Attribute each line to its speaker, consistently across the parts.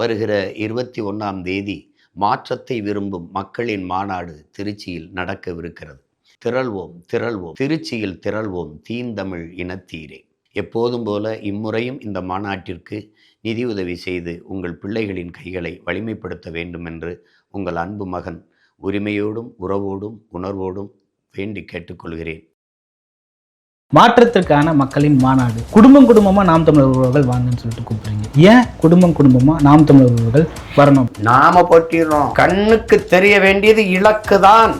Speaker 1: வருகிற இருபத்தி ஒன்றாம் தேதி மாற்றத்தை விரும்பும் மக்களின் மாநாடு திருச்சியில் நடக்கவிருக்கிறது. திரள்வோம் திரள்வோம் திருச்சியில் திரள்வோம் தீந்தமிழ் இனத்தீரே. எப்போதும் போல இம்முறையும் இந்த மாநாட்டிற்கு நிதியுதவி செய்து உங்கள் பிள்ளைகளின் கைகளை வலிமைப்படுத்த வேண்டும் என்று உங்கள் அன்பு மகன் உரிமையோடும் உறவோடும் உணர்வோடும் வேண்டி கேட்டுக்கொள்கிறேன்.
Speaker 2: மாற்றத்திற்கான மக்களின் மாநாடு. குடும்பம் குடும்பமா நாம் தமிழர் உறவுகள் வாங்கன்னு சொல்லிட்டு கூப்பிடுறீங்க. ஏன் குடும்பம் குடும்பமா நாம் தமிழர் உறவுகள் வரணும்?
Speaker 1: நாம போட்டிடுறோம் கண்ணுக்கு தெரிய வேண்டியது இலக்கு தான்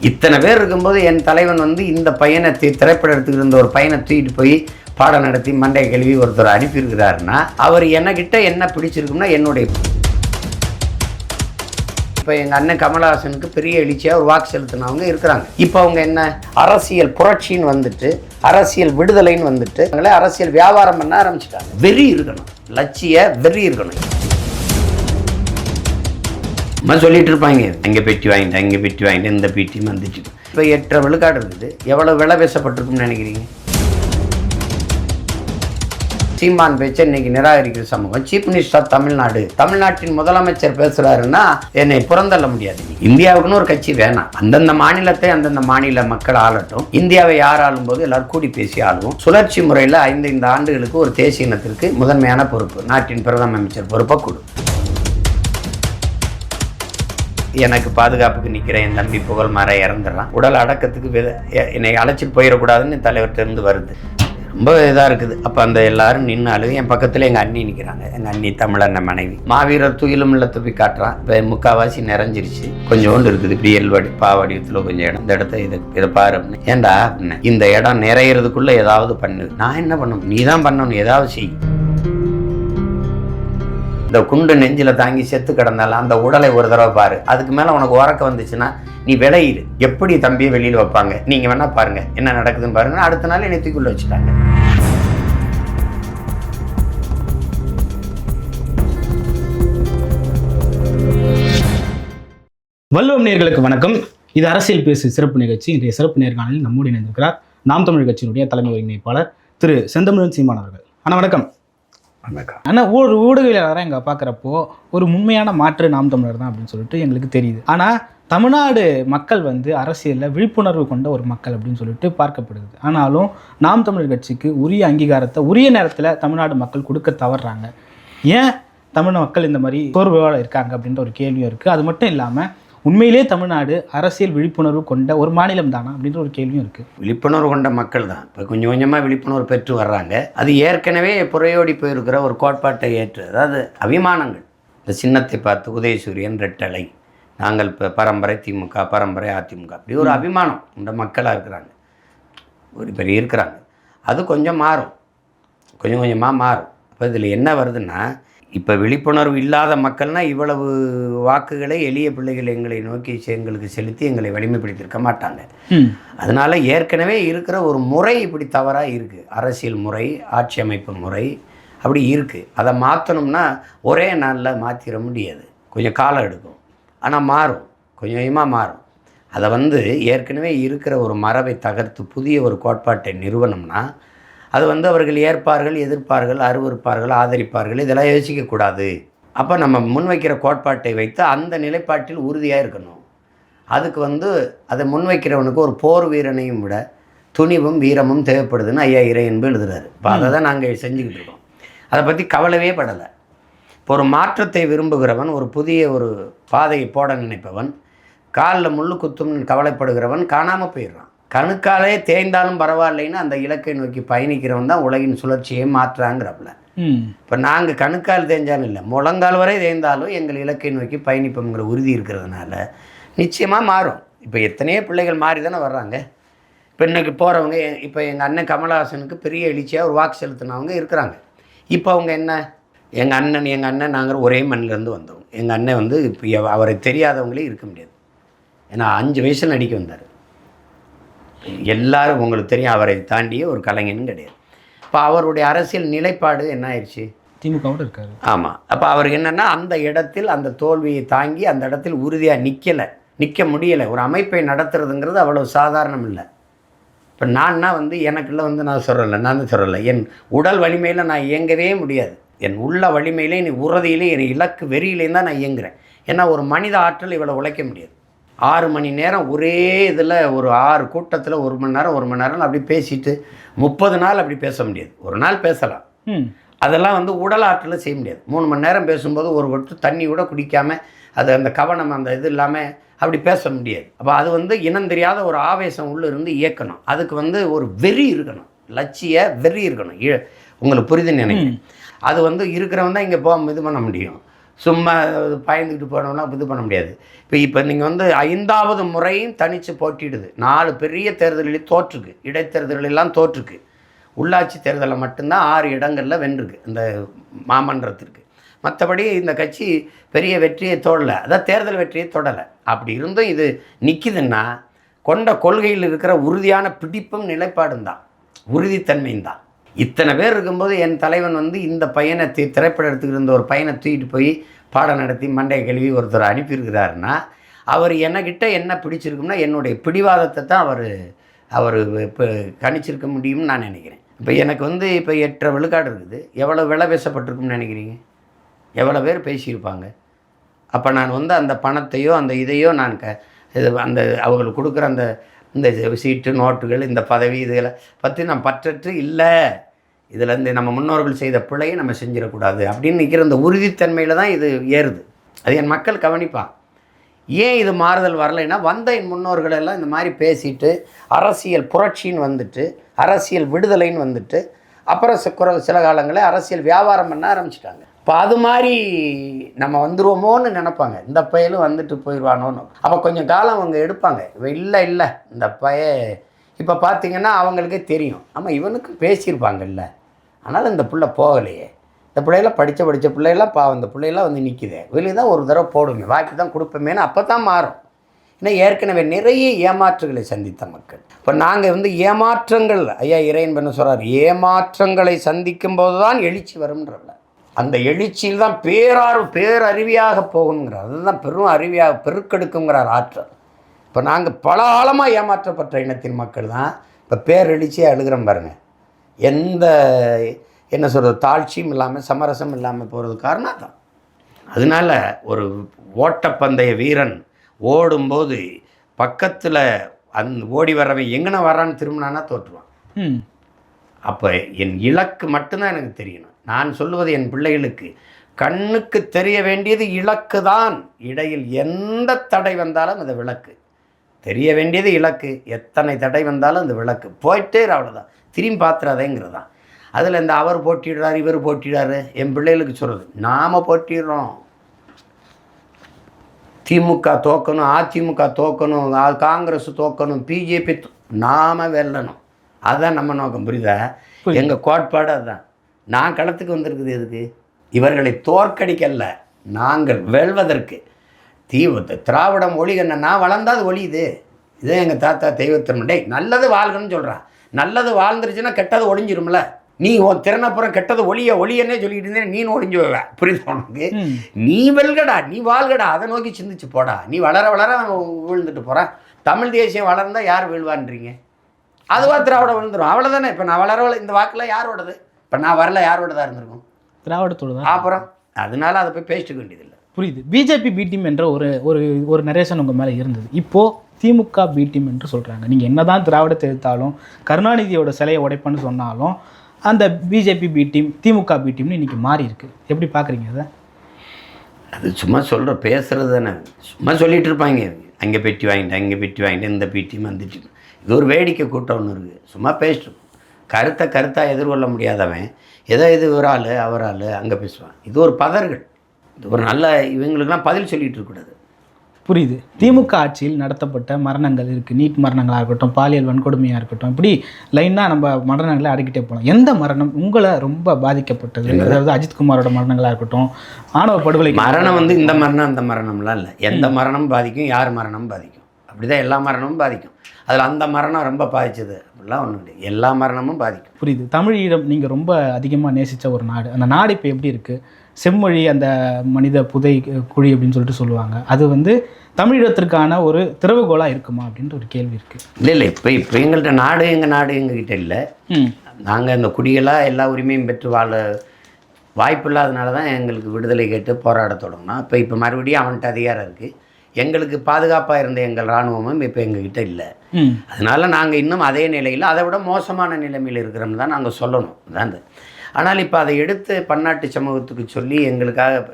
Speaker 1: இத்தனை பேர் இருக்கும்போது என் தலைவன் வந்து இந்த பையனை தி- திரைப்படம் எடுத்துக்கிட்டு இருந்த ஒரு பையனை தூக்கிட்டு போய் பாடம் நடத்தி மண்டை கழுவி ஒருத்தர் அனுப்பியிருக்கிறாருன்னா அவர் என்கிட்ட என்ன பிடிச்சிருக்கும்னா என்னுடைய இப்போ எங்கள் அண்ணன் கமலஹாசனுக்கு பெரிய எழுச்சியாக ஒரு வாக்கு செலுத்தினவங்க இருக்கிறாங்க. இப்போ அவங்க என்ன? அரசியல் புரட்சின்னு வந்துட்டு அரசியல் விடுதலைன்னு வந்துட்டு அவங்களே அரசியல் வியாபாரம் பண்ண ஆரம்பிச்சிட்டாங்க. வெறி இருக்கணும். லட்சிய வெறி இருக்கணும். அம்மா சொல்லிட்டு இருப்பாங்க. அங்கே பெட்டி வாங்கிட்டேன் இங்கே பெட்டி வாங்கிட்டேன் இந்த பெட்டி வந்துச்சு இப்போ எட்டரை விழுக்காடு இருக்குது. எவ்வளோ விலை பேசப்பட்டிருக்கும்னு நினைக்கிறீங்க? சீமான் பேச்சை இன்னைக்கு நிராகரிக்கிற சமூகம். சீஃப் மினிஸ்டர் தமிழ்நாடு தமிழ்நாட்டின் முதலமைச்சர் பேசுறாருன்னா என்னை புறந்தள்ள முடியாது. இந்தியாவுக்குன்னு ஒரு கட்சி வேணாம். அந்தந்த மாநிலத்தை அந்தந்த மாநில மக்கள் ஆளட்டும். இந்தியாவை யார் ஆளும் போது எல்லாரும் கூடி பேசி ஆளுவோம். சுழற்சி முறையில் ஐந்து இந்த ஆண்டுகளுக்கு ஒரு தேசிய இனத்திற்கு முதன்மையான பொறுப்பு. நாட்டின் பிரதம அமைச்சர் பொறுப்பை கொடு. எனக்கு பாதுகாப்புக்கு நிற்கிறேன் என் தம்பி புகழ் மாற இறந்துடுறான். உடல் அடக்கத்துக்கு என்னை அழைச்சிட்டு போயிடக்கூடாதுன்னு தலைவர்கிட்ட இருந்து வருது. ரொம்ப இதாக இருக்குது. அப்போ அந்த எல்லாரும் நின்று அழுது என் பக்கத்தில் எங்கள் அண்ணி நிற்கிறாங்க எங்கள் அண்ணி தமிழண்ண மனைவி. மாவீரர் துயிலும் இல்லை துப்பி காட்டுறான் இப்போ முக்காவாசி நிறைஞ்சிருச்சு. கொஞ்சோண்டு இருக்குது. இப்படி எல்வடி பாவடியத்தில் கொஞ்சம் இடம். இந்த இடத்த இதை இதை பாரு அப்படின்னு. ஏன்டா அப்படின்னேன். இந்த இடம் நிறையிறதுக்குள்ளே ஏதாவது பண்ணு. நான் என்ன பண்ணணும்? நீ தான் பண்ணணும். ஏதாவது செய். இந்த குண்டு நெஞ்சில் தாங்கி செத்து கிடந்தால அந்த உடலை ஒரு தடவை பாரு. அதுக்கு மேலே உனக்கு உறக்க வந்துச்சுன்னா நீ விளையிடு எப்படி தம்பியை வெளியில் வைப்பாங்க? நீங்கள் வேணால் பாருங்கள் என்ன நடக்குதுன்னு பாருங்கள் அடுத்த நாள் என்னை தூக்கிள்ள வச்சுட்டாங்க.
Speaker 2: வல்லுவம் நேர்களுக்கு வணக்கம். இது அரசியல் பேசு சிறப்பு நிகழ்ச்சி. இன்றைய சிறப்பு நேர்காணலில் நம்மோடு இணைந்திருக்கிறார் நாம் தமிழ் கட்சியினுடைய தலைமை ஒருங்கிணைப்பாளர் திரு செந்தமிழன் சீமான் அவர்கள். அண்ணா வணக்கம்.
Speaker 1: ஆனால்
Speaker 2: ஆனா ஒரு ஊடகவியலாளராக எங்கள் பார்க்குறப்போ ஒரு உண்மையான மாற்று நாம் தமிழர் தான் அப்படின்னு சொல்லிட்டு எங்களுக்கு தெரியுது. ஆனால் தமிழ்நாடு மக்கள் வந்து அரசியலில் விழிப்புணர்வு கொண்ட ஒரு மக்கள் அப்படின்னு சொல்லிட்டு பார்க்கப்படுது. ஆனாலும் நாம் தமிழர் கட்சிக்கு உரிய அங்கீகாரத்தை உரிய நேரத்தில் தமிழ்நாடு மக்கள் கொடுக்க தவறுறாங்க ஏன் தமிழ் மக்கள் இந்த மாதிரி தோர்வோடு இருக்காங்க அப்படின்ற ஒரு கேள்வியும் இருக்குது அது மட்டும் இல்லாமல் உண்மையிலே தமிழ்நாடு அரசியல் விழிப்புணர்வு கொண்ட ஒரு மாநிலம் தானா அப்படின்ற ஒரு கேள்வியும் இருக்குது
Speaker 1: விழிப்புணர்வு கொண்ட மக்கள் தான். இப்போ கொஞ்சம் கொஞ்சமாக விழிப்புணர்வு பெற்று வர்றாங்க. அது ஏற்கனவே புறையோடி போயிருக்கிற ஒரு கோட்பாட்டை ஏற்று அதாவது அபிமானங்கள். இந்த சின்னத்தை பார்த்து உதயசூரியன் ரெட்டலை. நாங்கள் இப்போ பரம்பரை திமுக பரம்பரை அதிமுக அப்படி ஒரு அபிமானம் இந்த மக்களாக இருக்கிறாங்க. ஒரு பெரிய இருக்கிறாங்க. அது கொஞ்சம் மாறும். கொஞ்சம் கொஞ்சமாக மாறும். அப்போ இதில் என்ன வருதுன்னா இப்போ விழிப்புணர்வு இல்லாத மக்கள்னா இவ்வளவு வாக்குகளை எளிய பிள்ளைகள் எங்களை நோக்கி எங்களுக்கு செலுத்தி எங்களை வலிமைப்படுத்தியிருக்க மாட்டாங்க. அதனால் ஏற்கனவே இருக்கிற ஒரு முறை இப்படி தவறாக இருக்குது அரசியல் முறை ஆட்சி அமைப்பு முறை அப்படி இருக்குது அதை மாற்றணும்னா ஒரே நாளில் மாற்றிட முடியாது. கொஞ்சம் காலம் எடுக்கும். ஆனால் மாறும். கொஞ்சம் கொஞ்சமாக மாறும். அதை வந்து ஏற்கனவே இருக்கிற ஒரு மரபை தகர்த்து புதிய ஒரு கோட்பாட்டை நிறுவனம்னா அது வந்து அவர்கள் ஏற்பார்கள் எதிர்ப்பார்கள் அருவருப்பார்கள் ஆதரிப்பார்கள் இதெல்லாம் யோசிக்கக்கூடாது. அப்போ நம்ம முன்வைக்கிற கோட்பாட்டை வைத்து அந்த நிலைப்பாட்டில் உறுதியாக இருக்கணும். அதுக்கு வந்து அதை முன்வைக்கிறவனுக்கு ஒரு போர் வீரனையும் விட துணிவும் வீரமும் தேவைப்படுதுன்னு ஐயா இறையன்பு எழுதுறாரு. இப்போ அதை தான் நாங்கள் செஞ்சுக்கிட்டு இருக்கோம். அதை பற்றி கவலையே படலை. இப்போ ஒரு மாற்றத்தை விரும்புகிறவன் ஒரு புதிய ஒரு பாதையை போட நினைப்பவன் காலில் முள்ளு குத்தும்னு கவலைப்படுகிறவன் காணாமல் போயிடுறான். கணுக்காலே தேய்ந்தாலும் பரவாயில்லைன்னு அந்த இலக்கை நோக்கி பயணிக்கிறவன் தான் உலகின் சுழற்சியை மாற்றுறாங்கிறப்பல
Speaker 2: ம்.
Speaker 1: இப்போ நாங்கள் கணுக்கால் தேய்ஞ்சாலும் இல்லை முழங்கால் வரை தேய்ந்தாலும் எங்கள் இலக்கை நோக்கி பயணிப்போங்கிற உறுதி இருக்கிறதுனால நிச்சயமாக மாறும். இப்போ எத்தனையோ பிள்ளைகள் மாறி தானே வர்றாங்க. இப்போ இன்னைக்கு போகிறவங்க இப்போ எங்கள் அண்ணன் கமலஹாசனுக்கு பெரிய எழுச்சியாக ஒரு வாக்கு செலுத்தினவங்க இருக்கிறாங்க. இப்போ அவங்க என்ன? எங்கள் அண்ணன் எங்கள் அண்ணன் நாங்கள் ஒரே மண்ணிலேருந்து வந்தவங்க எங்கள் அண்ணன் வந்து இப்போ அவரை தெரியாதவங்களே இருக்க முடியாது. ஏன்னா அஞ்சு வயசில் நடிக்க வந்தார். எல்லாரும் உங்களுக்கு தெரியும் அவரை தாண்டிய ஒரு கலைஞனும் கிடையாது. இப்போ அவருடைய அரசியல் நிலைப்பாடு என்ன ஆயிடுச்சு?
Speaker 2: திமுகவோடு இருக்காரு.
Speaker 1: ஆமாம் அப்போ அவருக்கு என்னென்னா அந்த இடத்தில் அந்த தோல்வியை தாங்கி அந்த இடத்தில் உறுதியாக நிற்கலை நிற்க முடியலை. ஒரு அமைப்பை நடத்துறதுங்கிறது அவ்வளவு சாதாரணம் இல்லை. இப்போ நான்னா வந்து எனக்குள்ள வந்து நான் சொல்லலை நான் தான் சொல்லலை. என் உடல் வலிமையில் நான் இயங்கவே முடியாது. என் உள்ள வலிமையிலே நீ உறுதியிலே என் இலக்கு வெறியிலேயும் தான் நான் இயங்குறேன். ஏன்னா ஒரு மனித ஆற்றல் இவ்வளோ உழைக்க முடியாது. ஆறு மணி நேரம் ஒரே இதில் ஒரு ஆறு கூட்டத்தில் ஒரு மணி நேரம் ஒரு மணி நேரம் அப்படி பேசிட்டு முப்பது நாள் அப்படி பேச முடியாது. ஒரு நாள் பேசலாம். அதெல்லாம் வந்து உடல் ஆற்றலில் செய்ய முடியாது. மூணு மணி நேரம் பேசும்போது ஒரு கொட்டு தண்ணி கூட குடிக்காமல் அது அந்த கவனம் அந்த இது இல்லாமல் அப்படி பேச முடியாது. அப்போ அது வந்து இனம் தெரியாத ஒரு ஆவேசம் உள்ளே இருந்து இயக்கணும். அதுக்கு வந்து ஒரு வெறி இருக்கணும். லட்சிய வெறி இருக்கணும். உங்களுக்கு புரிதுன்னு நினைக்கிறேன். அது வந்து இருக்கிறவன் தான் இங்கே போக இது பண்ண முடியும். சும்மா பயந்துக்கிட்டு போனோம்னா இது பண்ண முடியாது. இப்போ இப்போ நீங்கள் வந்து ஐந்தாவது முறையும் தனித்து போட்டிடுது. நாலு பெரிய தேர்தலில் தோற்றுக்கு. இடைத்தேர்தலெல்லாம் தோற்றுக்கு. உள்ளாட்சி தேர்தலில் மட்டும்தான் ஆறு இடங்களில் வென்றிருக்கு இந்த மாமன்றத்திற்கு. மற்றபடி இந்த கட்சி பெரிய வெற்றியை தொடலை. அதான் தேர்தல் வெற்றியை தொடலை. அப்படி இருந்தும் இது நிற்கிதுன்னா கொண்ட கொள்கையில் இருக்கிற உறுதியான பிடிப்பும் நிலைப்பாடும் தான். உறுதித்தன்மையும் தான். இத்தனை பேர் இருக்கும்போது என் தலைவன் வந்து இந்த பையனை தி திரைப்படம் எடுத்துக்கிட்டு இருந்த ஒரு பையனை தூக்கிட்டு போய் பாடம் நடத்தி மண்டைய கழுவி ஒருத்தர் அனுப்பியிருக்கிறாருன்னா அவர் என்கிட்ட என்ன பிடிச்சிருக்கும்னா என்னுடைய பிடிவாதத்தை தான் அவர் அவர் இப்போ கணிச்சிருக்க முடியும்னு நான் நினைக்கிறேன். இப்போ எனக்கு வந்து இப்போ எட்டரை விழுக்காடு இருக்குது. எவ்வளோ விலை பேசப்பட்டிருக்கும்னு நினைக்கிறீங்க? எவ்வளோ பேர் பேசியிருப்பாங்க? அப்போ நான் வந்து அந்த பணத்தையோ அந்த இதையோ நான் க இது அந்த அவங்களுக்கு கொடுக்குற அந்த இந்த சீட்டு நோட்டுகள் இந்த பதவி இதுகளை பற்றி நம்ம பற்றற்று இல்லை. இதில் இருந்து நம்ம முன்னோர்கள் செய்த பிழையை நம்ம செஞ்சிடக்கூடாது. அப்படின்னு நிற்கிற இந்த உறுதித்தன்மையில் தான் இது ஏறுது. அது என் மக்கள் கவனிப்பான் ஏன் இது மாறுதல் வரலைன்னா வந்த என் முன்னோர்கள் எல்லாம் இந்த மாதிரி பேசிட்டு அரசியல் புரட்சின்னு வந்துட்டு அரசியல் விடுதலைன்னு வந்துட்டு அப்புறம் சி- சில காலங்களில் அரசியல் வியாபாரம் பண்ண ஆரம்பிச்சிட்டாங்க. இப்போ அது மாதிரி நம்ம வந்துடுவோமோன்னு நினைப்பாங்க. இந்த பையலும் வந்துட்டு போயிடுவானோன்னு. அப்போ கொஞ்சம் காலம் அவங்க எடுப்பாங்க. இல்லை இல்லை இந்த பைய இப்போ பார்த்தீங்கன்னா அவங்களுக்கே தெரியும். ஆமாம் இவனுக்கு பேசியிருப்பாங்கல்ல. அதனால் இந்த பிள்ளை போகலையே. இந்த பிள்ளையெல்லாம் படித்த படித்த பிள்ளையெல்லாம் பாவம் இந்த பிள்ளையெல்லாம் வந்து நிற்கிது வெளியே தான் ஒரு தடவை போடுமே. வாய்ப்பு தான் கொடுப்போமேனு அப்போ தான் மாறும். ஏன்னா ஏற்கனவே நிறைய ஏமாற்றுகளை சந்தித்த மக்கள். இப்போ நாங்கள் வந்து ஏமாற்றங்கள் ஐயா இறையன் பண்ண சொல்கிறார் ஏமாற்றங்களை சந்திக்கும் போது தான் எழுச்சி வரும்ன்றல அந்த எழுச்சியில் தான் பேரார் பேரருவியாக போகணுங்கிறார் அதுதான் பெரும் அருவியாக பெருக்கெடுக்குங்கிறார் ஆற்றல். இப்போ நாங்கள் பல ஆழமாக ஏமாற்றப்பட்ட இனத்தின் மக்கள் தான் இப்போ பேரெழுச்சியாக அழுகிறோம் பாருங்க. எந்த என்ன சொல்கிறது தாழ்ச்சியும் இல்லாமல் சமரசம் இல்லாமல் போகிறது காரணம் தான் அதனால ஒரு ஓட்டப்பந்தய வீரன் ஓடும்போது பக்கத்தில் அந் ஓடி வரவன் எங்கன வரான்னு திரும்பினானா தோற்றுவான்.
Speaker 2: ம்.
Speaker 1: அப்போ என் இலக்கு மட்டும்தான் எனக்கு தெரியணும். நான் சொல்லுவது என் பிள்ளைகளுக்கு கண்ணுக்கு தெரிய வேண்டியது இலக்கு தான் இடையில் எந்த தடை வந்தாலும் அது விளக்கு. தெரிய வேண்டியது இலக்கு. எத்தனை தடை வந்தாலும் அந்த விளக்கு. போயிட்டே இரு, அவ்வளவுதான். திரும்பி பார்த்துறாதேங்கிறது தான் அதில் இந்த அவர் போட்டிடுறாரு இவர் போட்டிடுறாரு என் பிள்ளைகளுக்கு சொல்கிறது நாம் போட்டிடுறோம் திமுக தோக்கணும் அதிமுக தோக்கணும் காங்கிரஸ் தோக்கணும் பிஜேபி நாம வெல்லணும். அதுதான் நம்ம நோக்கம் புரியுது. எங்கள் கோட்பாடு அதுதான் நான் களத்துக்கு வந்திருக்குது எதுக்கு? இவர்களை தோற்கடிக்கல்ல. நாங்கள் வெல்வதற்கு. தீவு திராவிடம் ஒளிகண்ண நான் வளர்ந்தா அது ஒளியுது இதே. எங்கள் தாத்தா தெய்வத்திறமை டேய் நல்லது வாழ்கன்னு சொல்கிறான் நல்லது வாழ்ந்துருச்சுன்னா கெட்டது ஒளிஞ்சிரும்ல நீ உன் திறனப்புறம் கெட்டது ஒளிய ஒளியன்னே சொல்லிட்டு இருந்தே நீ ஒளிஞ்சு போவ. புரியுது உனக்கு? நீ வெல்கடா நீ வாழ்கடா. அதை நோக்கி சிந்திச்சு போடா. நீ வளர வளர விழுந்துட்டு போகிறான் தமிழ் தேசியம் வளர்ந்தா யார் வீழ்வான்றீங்க? அதுவா திராவிட விழுந்துரும். அவ்வளோதானே இப்போ நான் வளர வளர இந்த வாக்கில் யாரோடது? இப்போ நான் வரல யாரோடதா இருந்திருக்கும்?
Speaker 2: திராவிடத்தோடு தான்
Speaker 1: அப்புறம் அதனால அதை போய் பேசிட்டு வேண்டியதில்லை.
Speaker 2: புரியுது. பிஜேபி பி டீம் என்ற ஒரு ஒரு ஒரு நரேஷன் உங்கள் மேலே இருந்தது. இப்போது திமுக பி டீம் என்று சொல்கிறாங்க நீங்கள் என்னதான் திராவிடத்தை எதிர்த்தாலும் கருணாநிதியோட சிலையை உடைப்பேன்னு சொன்னாலும் அந்த BJP B team DMK B டீம்னு இன்னைக்கு மாறி இருக்கு. எப்படி பார்க்குறீங்க அதை?
Speaker 1: அது சும்மா சொல்கிற பேசுறது தானே. சும்மா சொல்லிட்டு இருப்பாங்க. அங்கே பெட்டி வாங்கிட்டேன் இங்கே பெட்டி வாங்கிட்டேன் இந்த அந்த டீம் இது ஒரு வேடிக்கை கூட்டம் ஒன்று இருக்குது சும்மா பேசிட்டு. கருத்தை கருத்தாக எதிர்கொள்ள முடியாதவன் ஏதோ இது ஒரு ஆள் அவர் ஆள் அங்கே பேசுவான். இது ஒரு பதர்கள். இது ஒரு நல்ல இவங்களுக்கெல்லாம் பதில் சொல்லிட்டு இருக்கக்கூடாது.
Speaker 2: புரியுது. திமுக ஆட்சியில் நடத்தப்பட்ட மரணங்கள் இருக்குது நீட் மரணங்களாக இருக்கட்டும் பாலியல் வன்கொடுமையாக இருக்கட்டும் இப்படி லைனாக நம்ம மரணங்களை அடக்கிட்டே போகலாம். எந்த மரணம் உங்களை ரொம்ப பாதிக்கப்பட்டது? அதாவது அஜித்குமாரோட மரணங்களாக இருக்கட்டும் ஆணவ படுகொலை
Speaker 1: மரணம் வந்து இந்த மரணம் அந்த மரணம்லாம் இல்லை. எந்த மரணமும் பாதிக்கும் யார் மரணமும் பாதிக்கும்? அப்படிதான் எல்லா மரணமும் பாதிக்கும். அதில் அந்த மரணம் ரொம்ப பாதிச்சது. அப்படிலாம் ஒன்றும் கிடையாது எல்லா மரணமும் பாதிக்கும்.
Speaker 2: புரியுது. தமிழீழம் நீங்கள் ரொம்ப அதிகமாக நேசித்த ஒரு நாடு. அந்த நாடு இப்போ எப்படி இருக்குது செம்மொழி அந்த மனித புதை குழி அப்படின்னு சொல்லிட்டு சொல்லுவாங்க. அது வந்து தமிழீழத்திற்கான ஒரு திறவுகோலாக இருக்குமா அப்படின்ற ஒரு கேள்வி இருக்குது
Speaker 1: இல்லை இல்லை. இப்போ இப்போ எங்கள்கிட்ட நாடு எங்கள் நாடு எங்ககிட்ட இல்லை. நாங்கள் இந்த குடிகளாக எல்லா உரிமையும் பெற்று வாழ வாய்ப்பு இல்லாதனால தான் எங்களுக்கு விடுதலை கேட்டு போராட தொடங்கினோம். இப்போ இப்போ மறுபடியும் அவன்கிட்ட அதிகாரம் இருக்குது எங்களுக்கு பாதுகாப்பாக இருந்த எங்கள் இராணுவமும் இப்போ எங்ககிட்ட இல்லை. அதனால் நாங்கள் இன்னும் அதே நிலையில் அதை விட மோசமான நிலைமையில் இருக்கிறோம்னு தான் நாங்கள் சொல்லணும். அது. ஆனால் இப்போ அதை எடுத்து பன்னாட்டு சமூகத்துக்கு சொல்லி எங்களுக்காக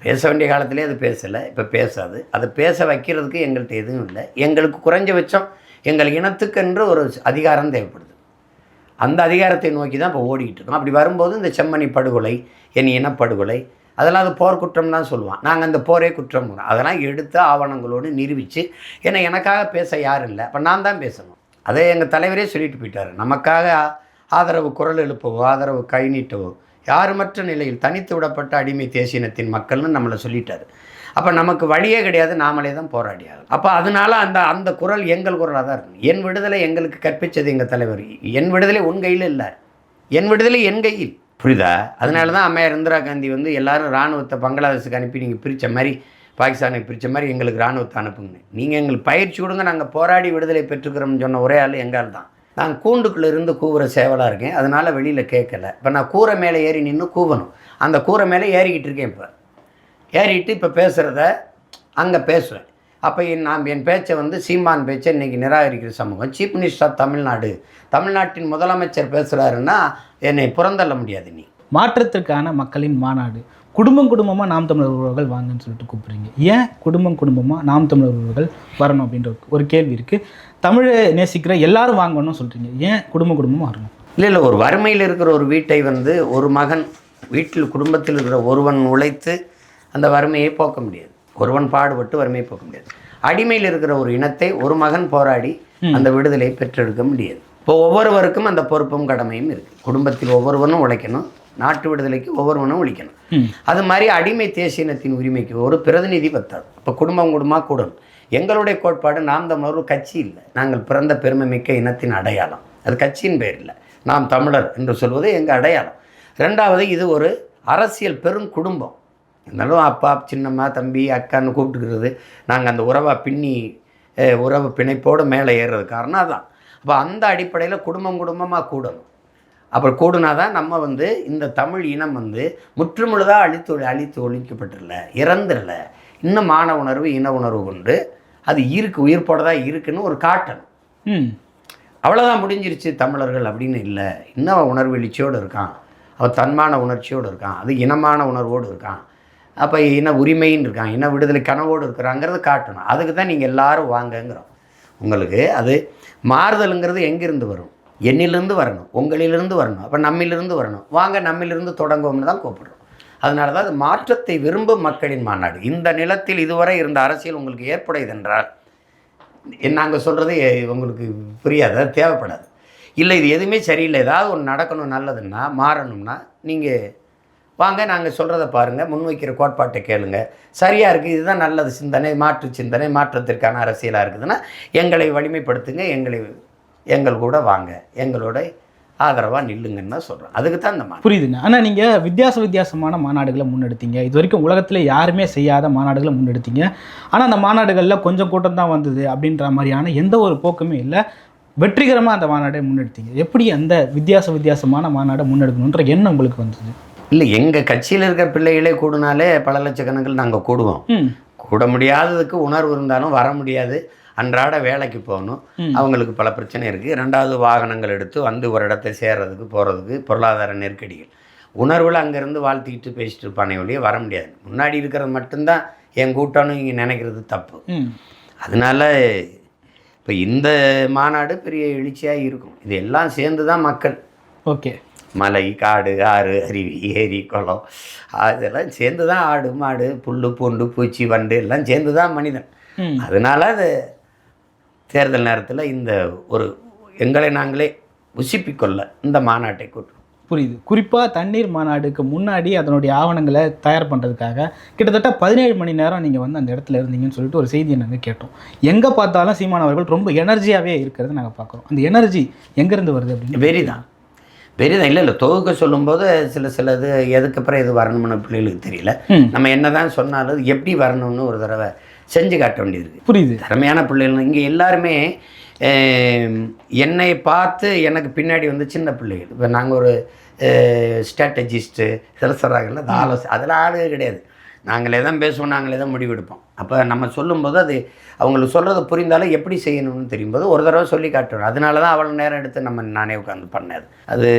Speaker 1: பேச வேண்டிய காலத்திலே அது பேசலை இப்போ பேசாது. அதை பேச வைக்கிறதுக்கு எங்கள்கிட்ட எதுவும் இல்லை. எங்களுக்கு குறைஞ்சபட்சம் எங்கள் இனத்துக்கென்று ஒரு அதிகாரம் தேவைப்படுது. அந்த அதிகாரத்தை நோக்கி தான் இப்போ ஓடிக்கிட்டு இருக்கோம். அப்படி வரும்போது இந்த செம்மணி படுகொலை என் இனப்படுகொலை அதெல்லாம் அது போர்க்குற்றம் தான் சொல்லுவான். நாங்கள் அந்த போரே குற்றம் அதெல்லாம் எடுத்து ஆவணங்களோடு நிரூபித்து ஏன்னா எனக்காக பேச யாரும் இல்லை? அப்போ நான் தான் பேசணும். அதை எங்கள் தலைவரே சொல்லிட்டு போயிட்டார். நமக்காக ஆதரவு குரல் எழுப்பவோ ஆதரவு கை நீட்டவோ யாருமற்ற நிலையில் தனித்து விடப்பட்ட அடிமை தேசியனத்தின் மக்கள்னு நம்மளை சொல்லிட்டார். அப்போ நமக்கு வழியே கிடையாது நாமளே தான் போராடி ஆகும் அப்போ அதனால அந்த அந்த குரல் எங்கள் குரலாக தான் இருக்கும். என் விடுதலை எங்களுக்கு கற்பித்தது எங்கள் தலைவர். என் விடுதலை உன் கையில் இல்லை. என் விடுதலை என் கையில். புரியுதா? அதனால தான் அம்மையார் இந்திரா காந்தி வந்து எல்லாரும் இராணுவத்தை பங்களாதேஷுக்கு அனுப்பி நீங்கள் பிரித்த மாதிரி பாகிஸ்தானுக்கு பிரித்த மாதிரி எங்களுக்கு இராணுவத்தை அனுப்புங்க நீங்கள் எங்களுக்கு பயிற்சி கொடுங்க நாங்கள் போராடி விடுதலை பெற்றுக்கிறோம்னு சொன்ன ஒரே ஆள் எங்கால் தான். நான் கூண்டுக்குள்ளே இருந்து கூவுற சேவலாக இருக்கேன். அதனால் வெளியில் கேட்கல. இப்போ நான் கூரை மேலே ஏறி நின்று கூவணும். அந்த கூரை மேலே ஏறிக்கிட்டு இருக்கேன் இப்போ. ஏறிட்டு இப்போ பேசுகிறத அங்கே பேசுவேன் அப்போ என் நான் என் பேச்சை வந்து சீமான் பேச்சை இன்றைக்கி நிராகரிக்கிற சமூகம். சீஃப் மினிஸ்டர் ஆஃப் தமிழ்நாடு தமிழ்நாட்டின் முதலமைச்சர் பேசுகிறாருன்னா என்னை புறந்தள்ள முடியாது நீ.
Speaker 2: மாற்றத்திற்கான மக்களின் மாநாடு. குடும்பம் குடும்பமாக நாம் தமிழர் உறவுகள் வாங்கன்னு சொல்லிட்டு கூப்பிடுறீங்க. ஏன் குடும்பம் குடும்பமாக நாம் தமிழர் உறவுகள் வரணும் அப்படின்ற ஒரு- ஒரு கேள்வி இருக்குது தமிழை நேசிக்கிற எல்லாரும் வாங்கணும்னு சொல்கிறீங்க ஏன் குடும்பம் குடும்பமாக வரணும்?
Speaker 1: இல்லை இல்லை ஒரு வறுமையில் இருக்கிற ஒரு வீட்டை வந்து ஒரு மகன் வீட்டில் குடும்பத்தில் இருக்கிற ஒருவன் உழைத்து அந்த வறுமையை போக்க முடியாது. ஒருவன் பாடுபட்டு வறுமையை போக்க முடியாது. அடிமையில் இருக்கிற ஒரு இனத்தை ஒரு மகன் போராடி அந்த விடுதலையை பெற்றெடுக்க முடியாது. இப்போ ஒவ்வொருவருக்கும் அந்த பொறுப்பும் கடமையும் இருக்குது குடும்பத்தில் ஒவ்வொருவனும் உழைக்கணும் நாட்டு விடுதலைக்கு ஒவ்வொருவனும் உழைக்கணும்
Speaker 2: ம்.
Speaker 1: அது மாதிரி அடிமை தேசியனத்தின் உரிமைக்கு ஒரு பிரதிநிதி பத்தாது இப்போ குடும்பம் குடும்பமாக கூடணும். எங்களுடைய கோட்பாடு நாம் தமிழர் ஒரு கட்சி இல்லை. நாங்கள் பிறந்த பெருமை மிக்க இனத்தின் அடையாளம். அது கட்சியின் பேர் இல்லை. நாம் தமிழர் என்று சொல்வது எங்கள் அடையாளம். ரெண்டாவது இது ஒரு அரசியல் பெரும் குடும்பம். இருந்தாலும் அப்பா சின்னம்மா தம்பி அக்கான்னு கூப்பிட்டுக்கிறது நாங்கள் அந்த உறவை பின்னி உறவு பிணைப்போடு மேலே ஏறுறது காரணம் அதான். அப்போ அந்த அடிப்படையில் குடும்பம் குடும்பமாக கூடணும். அப்புறம் கூடுனா தான் நம்ம வந்து இந்த தமிழ் இனம் வந்து முற்றுமுழுதாக அழித்து அழித்து ஒழிக்கப்பட்டுடல இறந்துடல இன்னும் மான உணர்வு இன உணர்வு கொண்டு அது இருக்கு உயிர்ப்போட தான் இருக்குன்னு ஒரு காட்டணும் அவ்வளோதான் முடிஞ்சிருச்சு தமிழர்கள் அப்படின்னு இல்லை. இன்னும் உணர்வு எழுச்சியோடு இருக்கான். அவன் தன்மான உணர்ச்சியோடு இருக்கான். அது இனமான உணர்வோடு இருக்கான். அப்போ என்ன உரிமைன்னு இருக்கான் என்ன விடுதலை கனவோடு இருக்கிறாங்கிறத காட்டணும். அதுக்கு தான் நீங்கள் எல்லாரும் வாங்கங்கிறோம். உங்களுக்கு அது மாறுதலுங்கிறது எங்கேருந்து வரும்? என்னிலிருந்து வரணும் உங்களிலிருந்து வரணும் அப்போ நம்மிலிருந்து வரணும். வாங்க நம்மிலிருந்து தொடங்குவோம்னு தான் கூப்பிடுறோம். அதனால தான் அது மாற்றத்தை விரும்பும் மக்களின் மாநாடு. இந்த நிலத்தில் இதுவரை இருந்த அரசியல் உங்களுக்கு ஏற்புடையது என்றால் நாங்கள் சொல்கிறது உங்களுக்கு புரியாது அது தேவைப்படாது. இல்லை இது எதுவுமே சரியில்லை. ஏதாவது ஒன்று நடக்கணும் நல்லதுன்னா மாறணும்னா நீங்கள் வாங்க நாங்கள் சொல்கிறத பாருங்கள் முன்வைக்கிற கோட்பாட்டை கேளுங்க. சரியாக இருக்குது இதுதான் நல்லது சிந்தனை மாற்று சிந்தனை மாற்றத்திற்கான அரசியலாக இருக்குதுன்னா எங்களை வலிமைப்படுத்துங்க எங்களை எங்கள் கூட வாங்க எங்களோட ஆதரவாக நில்லுங்கன்னு தான் சொல்கிறேன் அதுக்கு தான் இந்த
Speaker 2: புரியுதுங்க. ஆனால் நீங்கள் வித்தியாச வித்தியாசமான மாநாடுகளை முன்னெடுத்தீங்க. இது வரைக்கும் உலகத்தில் யாருமே செய்யாத மாநாடுகளை முன்னெடுத்தீங்க. ஆனால் அந்த மாநாடுகளில் கொஞ்சம் கூட்டம் தான் வந்தது அப்படின்ற மாதிரியான எந்த ஒரு போக்குமே இல்லை. வெற்றிகரமாக அந்த மாநாடை முன்னெடுத்தீங்க. எப்படி அந்த வித்தியாச வித்தியாசமான மாநாடை முன்னெடுக்கணுன்ற எண்ணம் உங்களுக்கு வந்தது?
Speaker 1: இல்லை எங்கள் கட்சியில் இருக்கிற பிள்ளைகளே கூடுனாலே பல லட்சக்கணக்கில் நாங்கள் கூடுவோம். கூட முடியாததுக்கு உணர்வு இருந்தாலும் வர முடியாது. அன்றாட வேலைக்கு போகணும். அவங்களுக்கு பல பிரச்சனை இருக்குது ரெண்டாவது வாகனங்கள் எடுத்து வந்து ஒரு இடத்தை சேர்றதுக்கு போகிறதுக்கு பொருளாதார நெருக்கடிகள். உணர்வில் அங்கேருந்து வாழ்த்திக்கிட்டு பேசிட்டு இருப்பானே ஒழிய வர முடியாது. முன்னாடி இருக்கிறது மட்டும்தான் என் கூட்டம்னு இங்கே நினைக்கிறது தப்பு. அதனால இப்போ இந்த மாநாடு பெரிய எழுச்சியாக இருக்கும். இது எல்லாம் சேர்ந்து தான் மக்கள்.
Speaker 2: ஓகே.
Speaker 1: மலை காடு ஆறு அருவி ஏரி குளம் அதெல்லாம் சேர்ந்து தான் ஆடு மாடு புல் பூண்டு பூச்சி வண்டு எல்லாம் சேர்ந்து தான் மனிதன் அதனால அது தேர்தல் நேரத்தில் இந்த ஒரு எங்களை நாங்களே உசிப்பிக்கொள்ள இந்த மாநாட்டை கூட்டுறோம்
Speaker 2: புரியுது. குறிப்பாக தண்ணீர் மாநாடுக்கு முன்னாடி அதனுடைய ஆவணங்களை தயார் பண்ணுறதுக்காக கிட்டத்தட்ட பதினேழு மணி நேரம் நீங்கள் வந்து அந்த இடத்துல இருந்தீங்கன்னு சொல்லிட்டு ஒரு செய்தியை நாங்கள் கேட்டோம். எங்கே பார்த்தாலும் சீமான் அவர்கள் ரொம்ப எனர்ஜியாகவே இருக்கிறது நாங்கள் பார்க்குறோம். அந்த எனர்ஜி எங்கேருந்து வருது அப்படின்னு
Speaker 1: வெறி தான் வெறி தான் இல்லை இல்லை. தொகுக்க சொல்லும்போது சில சில இது எதுக்கு அப்புறம் இது வரணும்னு பிள்ளைகளுக்கு தெரியல. நம்ம என்ன தான் சொன்னாலும் அது எப்படி வரணும்னு ஒரு தடவை செஞ்சு காட்ட வேண்டியது இருக்குது
Speaker 2: புரியுது.
Speaker 1: திறமையான பிள்ளைகள் இங்கே எல்லாருமே என்னை பார்த்து எனக்கு பின்னாடி வந்து சின்ன பிள்ளைகள். இப்போ நாங்கள் ஒரு ஸ்ட்ராட்டஜிஸ்ட்டு இதெல்லாம் சொல்கிறாங்கல்ல அந்த ஆலோசனை அதெல்லாம் ஆளுக கிடையாது. நாங்களே தான் பேசுவோம் நாங்களே தான் முடிவெடுப்போம். அப்போ நம்ம சொல்லும்போது அது அவங்களுக்கு சொல்கிறது புரிந்தாலும் எப்படி செய்யணும்னு தெரியும்போது ஒரு தடவை சொல்லி காட்டுறோம் அதனால தான் அவ்வளோ நேரம் எடுத்து நம்ம நானே உட்காந்து பண்ணாது அது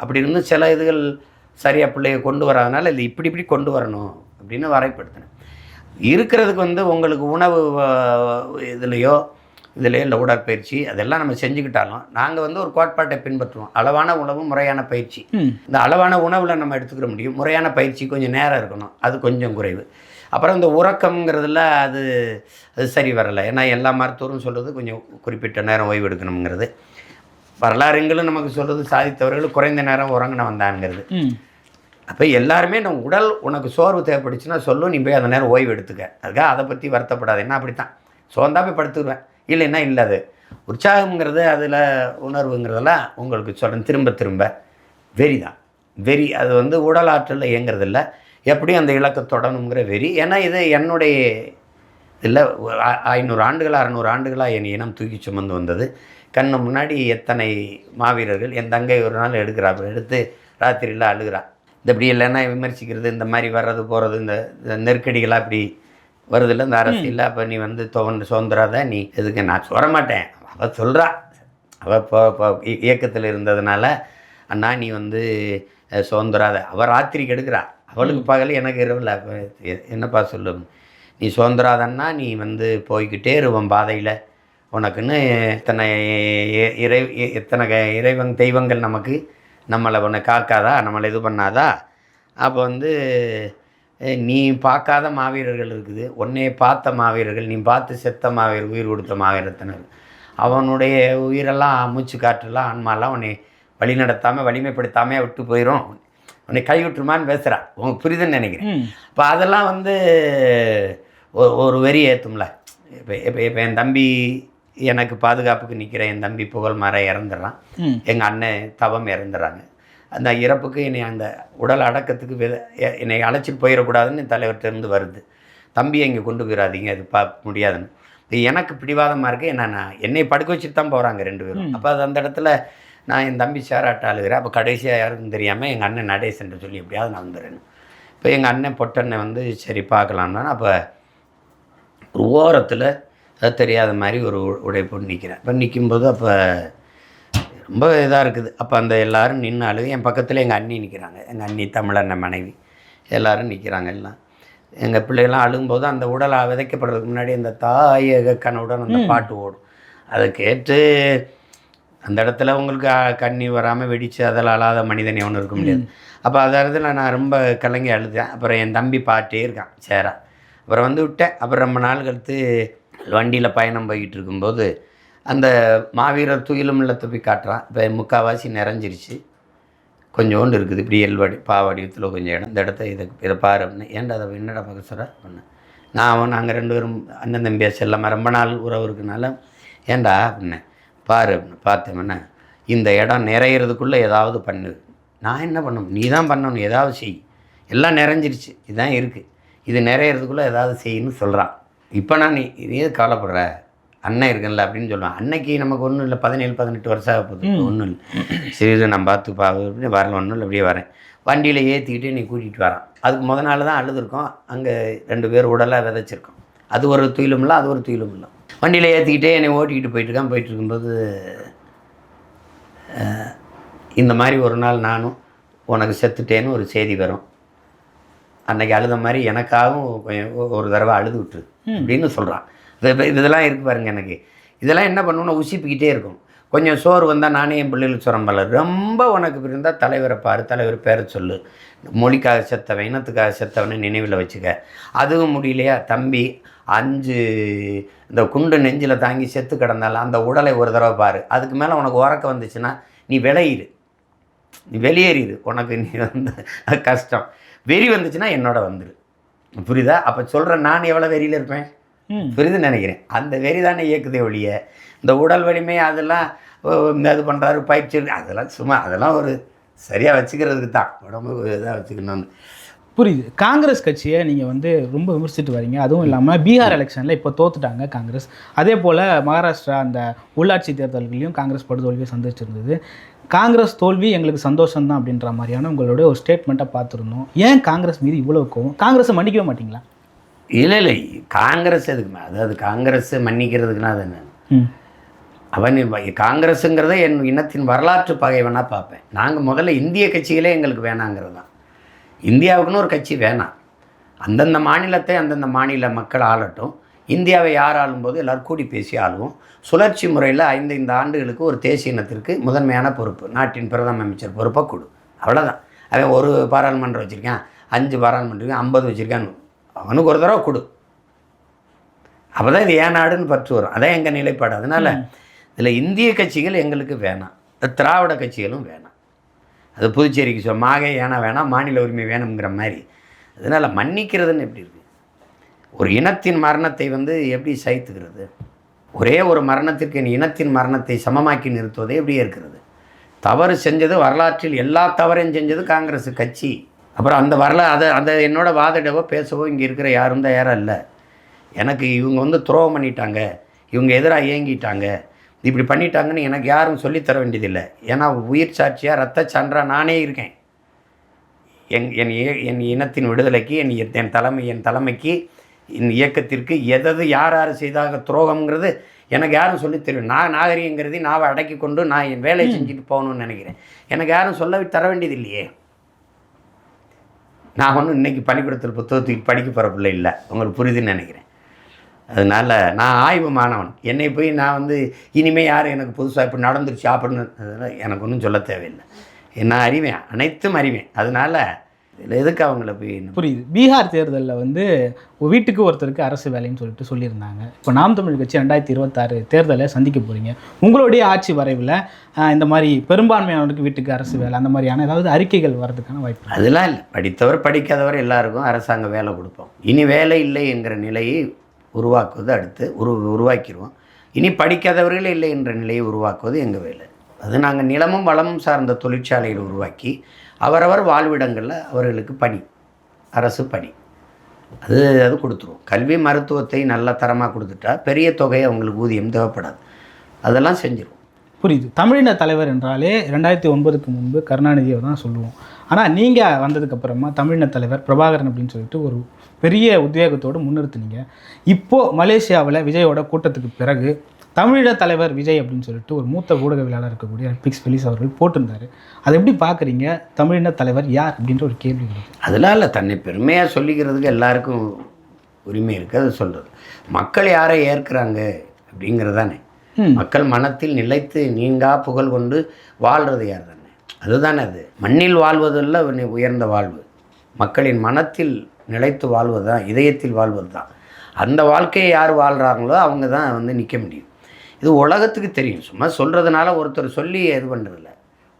Speaker 1: அப்படி இருந்து சில இதுகள் சரியாக பிள்ளைய கொண்டு வராதனால இது இப்படி இப்படி கொண்டு வரணும் அப்படின்னு வரைப்படுத்தினேன். இருக்கிறதுக்கு வந்து உங்களுக்கு உணவு இதுலேயோ இதுலேயோ இல்லை உடற்பயிற்சி அதெல்லாம் நம்ம செஞ்சுக்கிட்டாலும் நாங்கள் வந்து ஒரு கோட்பாட்டை பின்பற்றுவோம். அளவான உணவு முறையான பயிற்சி. இந்த அளவான உணவில் நம்ம எடுத்துக்கிற முடியும். முறையான பயிற்சி கொஞ்சம் நேரம் இருக்கணும். அது கொஞ்சம் குறைவு. அப்புறம் இந்த உறக்கம்ங்கிறதுல அது அது சரி வரலை. ஏன்னா எல்லா மருத்துவரும் சொல்கிறது கொஞ்சம் குறிப்பிட்ட நேரம் ஓய்வு எடுக்கணுங்கிறது வரலாறுங்களும் நமக்கு சொல்கிறது சாதித்தவர்கள் குறைந்த நேரம் உறங்கின வந்தாங்கிறது. அப்போ எல்லாருமே நம்ம உடல் உனக்கு சோர்வு தேவைப்படுச்சுன்னா சொல்லும் நீ போய் அந்த நேரம் ஓய்வு எடுத்துக்க. அதுக்காக அதை பற்றி வருத்தப்படாது. என்ன அப்படித்தான். சோர்ந்தா போய் படுத்துக்குவேன் இல்லைன்னா இல்லை அது உற்சாகம்ங்கிறது அதில் உணர்வுங்கிறதெல்லாம் உங்களுக்கு சொல்கிறேன் திரும்ப திரும்ப. வெறி தான். வெறி அது வந்து உடல் ஆற்றலில் இயங்குறது இல்லை அந்த இலக்கை தொடணுங்கிற வெறி. ஏன்னா இது என்னுடைய இல்லை ஐநூறு ஆண்டுகளாக அறநூறு ஆண்டுகளாக என் இனம் தூக்கி சுமந்து வந்தது. கண்ணு முன்னாடி எத்தனை மாவீரர்கள் என் தங்கை ஒரு நாள் எடுக்கிறா எடுத்து ராத்திரியில் அழுகிறா. இந்த இப்படி இல்லைன்னா விமர்சிக்கிறது இந்த மாதிரி வர்றது போகிறது இந்த இந்த நெருக்கடிகளாக இப்படி வருதில்ல இந்த அரசியலில் அப்போ நீ வந்து தோன்று சுதந்திராத நீ எதுக்கு நான் சொல்ல மாட்டேன். அவள் சொல்கிறா அவள் இப்போ இப்போ இயக்கத்தில் இருந்ததுனால அண்ணா நீ வந்து சுதந்திராத. அவள் ராத்திரிக்கு எடுக்கிறா. அவளுக்கு பகல் எனக்கு இரவில் என்னப்பா சொல்லு நீ சுதந்திராதன்னா நீ வந்து போய்கிட்டே இருவன் பாதையில். உனக்குன்னு இத்தனை இறை க- இறைவன் தெய்வங்கள் நமக்கு நம்மளை உன்னை காக்காதா? நம்மளை இது பண்ணாதா? அப்போ வந்து நீ பார்க்காத மாவீரர்கள் இருக்குது. உன்னைய பார்த்த மாவீரர்கள் நீ பார்த்து செத்த மாவீரர் உயிர் கொடுத்த மாவீரத்தினர் அவனுடைய உயிரெல்லாம் மூச்சு காற்றெல்லாம் ஆன்மாலாம் உன்னை வழி நடத்தாமல் வலிமைப்படுத்தாமல் விட்டு போயிடும் உன்னை கைவிட்டுருமான்னு பேசுகிறா உங்களுக்கு புரியுதுன்னு நினைக்கிறேன். இப்போ அதெல்லாம் வந்து ஒரு வெறி ஏற்றும்ல இப்போ இப்போ இப்போ என் தம்பி எனக்கு பாதுகாப்புக்கு நிற்கிற என் தம்பி புகழ் மாற இறந்துடுறான் எங்கள் அண்ணன் தவம் இறந்துடுறாங்க அந்த இறப்புக்கு என்னை அந்த உடல் அடக்கத்துக்கு வித என்னை அழைச்சிட்டு போயிடக்கூடாதுன்னு என் தலைவர்கிட்ட இருந்து வருது. தம்பியை இங்கே கொண்டு போயிடாதீங்க அது பா முடியாதுன்னு. இது எனக்கு பிடிவாதமாக இருக்குது என்ன நான் என்னை படுக்க வச்சுட்டு தான் போகிறாங்க ரெண்டு பேரும். அப்போ அது அந்த இடத்துல நான் என் தம்பி சேராட்ட அழுகிறேன் அப்போ கடைசியாக யாருக்கும் தெரியாமல் எங்கள் அண்ணன் நடேசன் சொல்லி எப்படியாவது நான் வந்துடுறேன் இப்போ எங்கள் அண்ணன் பொட்டண்ணன் வந்து சரி பார்க்கலான்னா அப்போ ஒரு ஓரத்தில் அது தெரியாத மாதிரி ஒரு உ- உடை போட்டு நிற்கிறேன் இப்போ நிற்கும்போது அப்போ ரொம்ப இதாக இருக்குது. அப்போ அந்த எல்லாரும் நின்று அழுகு என் பக்கத்தில் எங்கள் அண்ணி நிற்கிறாங்க எங்கள் அண்ணி தமிழண்ணன் மனைவி. எல்லாரும் நிற்கிறாங்க எல்லாம். எங்கள் பிள்ளைகள்லாம் அழுகும்போது அந்த உடல் விதைக்கப்படுறதுக்கு முன்னாடி அந்த தாயக கனவுடன் அந்த பாட்டு ஓடும். அதை கேட்டு அந்த இடத்துல உங்களுக்கு கண்ணி வராமல் வெடித்து அதில் அழாத மனிதன் எவனும் இருக்க முடியாது. அப்போ அந்த இடத்துல நான் ரொம்ப கலங்கி அழுதேன். அப்புறம் என் தம்பி பாட்டே இருக்கான் சேரா. அப்புறம் வந்து விட்டேன். அப்புறம் ரொம்ப நாள் கழித்து வண்டியில் பயணம் போய்கிட்டு இருக்கும்போது அந்த மாவீரர் துயிலும் இல்லத்தை போய் காட்டுறான் இப்போ முக்கால்வாசி நிறைஞ்சிருச்சு. கொஞ்சோண்டு இருக்குது. இப்படி எல்வடி பாவடிவத்தில் கொஞ்சம் இடம். இந்த இடத்த இதை இதை பாரு அப்படின்னு. ஏன்டா அதை என்னடா பார்க்க சொல்கிற அப்படின்னு. நான் அவன் நாங்கள் ரெண்டு பேரும் அண்ணன் தம்பி செல்லாமல் ரொம்ப நாள் உறவு இருக்கனால ஏன்டா அப்படின்னேன் பாரு அப்படின்னு. பார்த்தோம்னா இந்த இடம் நிறையிறதுக்குள்ளே ஏதாவது பண்ணு. நான் என்ன பண்ணணும்? நீ தான் பண்ணணும். ஏதாவது செய். எல்லாம் நிறைஞ்சிருச்சு. இதுதான் இருக்குது இது நிறையிறதுக்குள்ளே ஏதாவது செய்யணும்னு சொல்கிறான் இப்போ நான் நீ நீ கவலைப்படுற? அண்ணன் இருக்குல்ல அப்படின்னு சொல்லுவான் அன்னைக்கு நமக்கு ஒன்றும் இல்லை. பதினேழு பதினெட்டு வருஷம் ஆக போகுது. ஒன்றும் இல்லை. சரி இது நான் பார்த்து பா அப்படின்னு வரல ஒன்றும் இல்லை அப்படியே வரேன். வண்டியில் ஏற்றிக்கிட்டு நீ கூட்டிகிட்டு வரான். அதுக்கு முத நாள் தான் அழுதுருக்கோம். அங்கே ரெண்டு பேர் உடலாக விதைச்சிருக்கோம். அது ஒரு துயிலும் இல்லை அது ஒரு துயிலும் இல்லை. வண்டியில் ஏற்றிக்கிட்டே என்னை ஓட்டிக்கிட்டு போயிட்டு இருக்கான். போயிட்டு இருக்கும்போது இந்த மாதிரி ஒரு நாள் நானும் உனக்கு செத்துட்டேன்னு ஒரு செய்தி வரும். அன்னைக்கு அழுத மாதிரி எனக்காகவும் ஒரு தடவை அழுது விட்டுரு அப்படின்னு சொல்கிறான் இதெல்லாம் இருக்குது பாருங்க எனக்கு. இதெல்லாம் என்ன பண்ணுவோன்னா உசிப்பிக்கிட்டே இருக்கும். கொஞ்சம் சோறு வந்தால் நானே என் பிள்ளைகளுக்கு சுரம்பல ரொம்ப உனக்கு இருந்தால் தலைவரை பாரு தலைவர் பேரை சொல்லு. மொழிக்காக செத்தவன் இனத்துக்காக செத்தவனை நினைவில் வச்சுக்க. அதுவும் முடியலையா? தம்பி அஞ்சு இந்த குண்டு நெஞ்சில் தாங்கி செத்து கிடந்தாலும் அந்த உடலை ஒரு தடவை பாரு. அதுக்கு மேலே உனக்கு உறக்க வந்துச்சுன்னா நீ விளையிரு. நீ வெளியேறிடு உனக்கு நீ வந்து கஷ்டம். வெறி வந்துச்சுன்னா என்னோட வந்துடு புரியுதா? அப்போ சொல்கிற நான் எவ்வளோ வெறியில் இருப்பேன்?
Speaker 2: ம்.
Speaker 1: புரியுதுன்னு நினைக்கிறேன். அந்த வெறி தானே இயக்குதே ஒழிய இந்த உடல் வலிமை அதெல்லாம் இது பண்ணுறாரு பயிற்சி. அதெல்லாம் சும்மா அதெல்லாம் ஒரு சரியாக வச்சுக்கிறதுக்கு தான். உடம்பு இதாக வச்சுக்கணும்னு.
Speaker 2: புரியுது. காங்கிரஸ் கட்சியை நீங்கள் வந்து ரொம்ப விமர்சிட்டு வரீங்க. அதுவும் இல்லாமல் பீகார் எலெக்ஷனில் இப்போ தோத்துட்டாங்க காங்கிரஸ். அதே போல் மகாராஷ்டிரா அந்த உள்ளாட்சி தேர்தல்களையும் காங்கிரஸ் படுதோல்வியை சந்திச்சிருந்தது. காங்கிரஸ் தோல்வி எங்களுக்கு சந்தோஷம் தான் அப்படின்ற மாதிரியான உங்களுடைய ஒரு ஸ்டேட்மெண்ட்டை பார்த்துருந்தோம். ஏன் காங்கிரஸ் மீது இவ்வளோ கோவம்? காங்கிரஸை மன்னிக்கவே மாட்டீங்களா?
Speaker 1: இல்லை இல்லை. காங்கிரஸ் எதுக்குமே? அதாவது காங்கிரஸ் மன்னிக்கிறதுக்குன்னா அது என்ன? அவன் காங்கிரஸுங்கிறத என் இனத்தின் வரலாற்று பகைவனாக பார்ப்பேன். நாங்கள் முதல்ல இந்திய கட்சிகளே எங்களுக்கு வேணாங்கிறது தான். இந்தியாவுக்குன்னு ஒரு கட்சி வேணாம். அந்தந்த மாநிலத்தை அந்தந்த மாநில மக்கள் ஆளட்டும். இந்தியாவை யார் ஆளும்போது எல்லோரும் கூடி பேசி ஆளுவோம். சுழற்சி முறையில் ஐந்து ஐந்து ஆண்டுகளுக்கு ஒரு தேசிய இனத்திற்கு முதன்மையான பொறுப்பு. நாட்டின் பிரதம அமைச்சர் பொறுப்பை கொடு. அவ்வளோதான் அவன் ஒரு பாராளுமன்றம் வச்சுருக்கான் அஞ்சு பாராளுமன்றம் ஐம்பது வச்சுருக்கான் அவனுக்கு ஒரு தடவை கொடு. அப்போ தான் இது ஏன் நாடுன்னு பற்று வரும். அதான் எங்கள் நிலைப்பாடு. அதனால் இதில் இந்திய கட்சிகள் எங்களுக்கு வேணாம். திராவிட கட்சிகளும் வேணாம். அது புதுச்சேரிக்கு சொல் மாகே ஏனா வேணாம் மாநில உரிமை வேணுங்கிற மாதிரி. அதனால் மன்னிக்கிறதுன்னு எப்படி இருக்குது ஒரு இனத்தின் மரணத்தை வந்து எப்படி சகித்துக்கிறது? ஒரே ஒரு மரணத்திற்கு என் இனத்தின் மரணத்தை சமமாக்கி நிறுத்துவதே எப்படி இருக்கிறது? தவறு செஞ்சது வரலாற்றில் எல்லா தவறையும் செஞ்சது காங்கிரஸ் கட்சி. அப்புறம் அந்த வரலா அதை அதை என்னோட வாதிடவோ பேசவோ இங்கே இருக்கிற யாரும் தான் யாரும் இல்லை. எனக்கு இவங்க வந்து துரோகம் பண்ணிட்டாங்க இவங்க எதிராக இயங்கிட்டாங்க. இப்படி பண்ணிட்டாங்கன்னு எனக்கு யாரும் சொல்லித்தர வேண்டியதில்லை. ஏன்னா உயிர் சாட்சியாக ரத்த சான்றா நானே இருக்கேன். என் என் என் இனத்தின் விடுதலைக்கு என் என் தலைமை என் தலைமைக்கு என் இயக்கத்திற்கு எதது யார் யார் செய்தாக துரோகம்ங்கிறது எனக்கு யாரும் சொல்லித் தெரியும் நான் நாகரிகங்கிறது நாவை அடக்கி கொண்டு நான் என் வேலையை செஞ்சுட்டு போகணும்னு நினைக்கிறேன். எனக்கு யாரும் சொல்ல தர வேண்டியது இல்லையே நான் ஒன்றும் இன்றைக்கி பள்ளிக்கூடத்தில் புத்தகத்துக்கு படிக்க போகிற பிள்ளை இல்லை. உங்களுக்கு புரியுதுன்னு நினைக்கிறேன். அதனால் நான் ஆய்வு மாணவன். என்னை போய் நான் வந்து இனிமேல் யார் எனக்கு புதுசாக இப்போ நடந்துருச்சு அப்படின்னு அதெல்லாம் எனக்கு ஒன்றும் சொல்ல தேவையில்லை. நான் அறிவேன்? அனைத்தும் அறிவேன். அதனால் இதில் எதுக்கு அவங்கள போய்
Speaker 2: புரியுது. பீகார் தேர்தலில் வந்து வீட்டுக்கு ஒருத்தருக்கு அரசு வேலைன்னு சொல்லிட்டு சொல்லியிருந்தாங்க. இப்போ நாம் தமிழ் கட்சி ரெண்டாயிரத்தி இருபத்தாறு தேர்தலை சந்திக்க போகிறீங்க உங்களுடைய ஆட்சி வரைவில் இந்த மாதிரி பெரும்பான்மையானவருக்கு வீட்டுக்கு அரசு வேலை அந்த மாதிரியான ஏதாவது அறிக்கைகள் வர்றதுக்கான வாய்ப்பு?
Speaker 1: அதெல்லாம் இல்லை. படித்தவர் படிக்காதவர் எல்லாருக்கும் அரசாங்க வேலை கொடுப்போம். இனி வேலை இல்லை என்கிற நிலையை உருவாக்குவது அடுத்து உரு உருவாக்கிடுவோம். இனி படிக்காதவர்கள் இல்லை என்ற நிலையை உருவாக்குவது எங்கள் வேலை? அது நாங்கள் நிலமும் வளமும் சார்ந்த தொழிற்சாலைகளை உருவாக்கி அவரவர் வாழ்விடங்களில் அவர்களுக்கு பணி அரசு பணி. அது அது கொடுத்துருவோம் கல்வி மருத்துவத்தை நல்ல தரமாக கொடுத்துட்டா பெரிய தொகை அவங்களுக்கு ஊதியம் தேவைப்படாது. அதெல்லாம் செஞ்சிருவோம்
Speaker 2: புரியுது. தமிழின தலைவர் என்றாலே ரெண்டாயிரத்தி ஒன்பதுக்கு முன்பு கருணாநிதியை தான் சொல்லுவோம். ஆனால் நீங்கள் வந்ததுக்கப்புறமா தமிழின தலைவர் பிரபாகரன் அப்படின்னு சொல்லிட்டு ஒரு பெரிய உத்வேகத்தோடு முன்னிறுத்துனீங்க. இப்போது மலேசியாவில் விஜயோட கூட்டத்துக்கு பிறகு தமிழின தலைவர் விஜய் அப்படின்னு சொல்லிட்டு ஒரு மூத்த ஊடகவியலாளர் இருக்கக்கூடிய பிக்ஸ் பெலிஸ் அவர்கள் போட்டிருந்தாரு. அதை எப்படி பார்க்குறீங்க? தமிழின தலைவர் யார் அப்படின்ற ஒரு கேள்வி
Speaker 1: அதெல்லாம் இல்லை தன்னை பெருமையாக சொல்லிக்கிறதுக்கு எல்லாருக்கும் உரிமை இருக்குது அது சொல்கிறது மக்கள் யாரை ஏற்கிறாங்க அப்படிங்கிறது தானே.
Speaker 2: ம்.
Speaker 1: மக்கள் மனத்தில் நிலைத்து நீங்கா புகழ் கொண்டு வாழ்கிறது யார் தானே? அதுதானே அது. மண்ணில் வாழ்வதல்ல உன்னை உயர்ந்த வாழ்வு. மக்களின் மனத்தில் நிலைத்து வாழ்வது தான் இதயத்தில் வாழ்வது தான் அந்த வாழ்க்கையை யார் வாழ்கிறாங்களோ அவங்க தான் வந்து நிற்க முடியும். இது உலகத்துக்கு தெரியும். சும்மா சொல்கிறதுனால ஒருத்தர் சொல்லி இது பண்ணுறதில்ல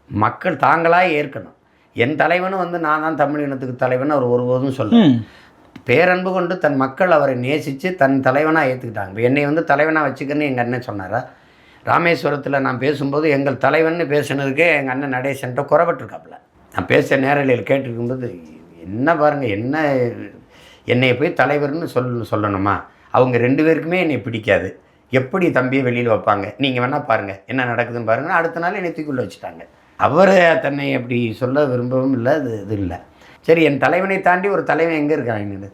Speaker 1: மக்கள் தாங்களாக ஏற்கணும். என் தலைவனும் வந்து நான் தான் தமிழ் இனத்துக்கு தலைவன் அவர் ஒருபோதும் சொல்ல பேரன்பு கொண்டு தன் மக்கள் அவரை நேசித்து தன் தலைவனாக ஏற்றுக்கிட்டாங்க இப்ப என்னை வந்து தலைவனாக வச்சுக்கன்னு எங்கள் அண்ணன் சொன்னாரா? ராமேஸ்வரத்தில் நான் பேசும்போது எங்கள் தலைவன்னு பேசுனதுக்கே எங்கள் அண்ணன் நடேசன்ட்ட குறைபட்டிருக்காப்புல நான் பேச நேரலையில் கேட்டிருக்கும்போது என்ன பாருங்கள் என்ன என்னை போய் தலைவர்னு சொல் சொல்லணுமா? அவங்க ரெண்டு பேருக்குமே என்னை பிடிக்காது. எப்படி தம்பியை வெளியில் வைப்பாங்க? நீங்கள் வேணால் பாருங்கள் என்ன நடக்குதுன்னு பாருங்கள் அடுத்த நாள் என்னை தூக்கிள்ள வச்சுட்டாங்க. அவர் தன்னை அப்படி சொல்ல விரும்பவும் இல்லை அது இது இல்லை. சரி என் தலைவனை தாண்டி ஒரு தலைவன் எங்கே இருக்காங்க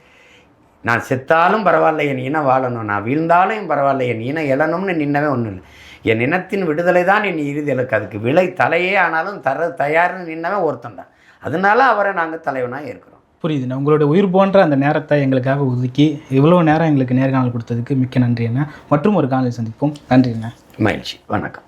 Speaker 1: நான் செத்தாலும் பரவாயில்ல என் இனம் வாழணும். நான் வீழ்ந்தாலும் பரவாயில்ல என் இனம் எழணும்னு நின்னவே ஒன்றும் இல்லை. என் இனத்தின் விடுதலை தான் என் இறுதி இலக்கு. அதுக்கு விலை தலையே ஆனாலும் தர தயார்னு நின்னவே ஒருத்தன் தான். அதனால அவரை நாங்கள் தலைவனாக இருக்கிறோம்
Speaker 2: புரியுதுண்ணா உங்களோட உயிர் போன்ற அந்த நேரத்தை எங்களுக்காக ஒதுக்கி இவ்வளோ நேரம் எங்களுக்கு நேர்காணல் கொடுத்ததுக்கு மிக்க நன்றி அண்ணா மற்றும் ஒரு காணொலி சந்திப்போம். நன்றி அண்ணா
Speaker 1: மகிழ்ச்சி. வணக்கம்.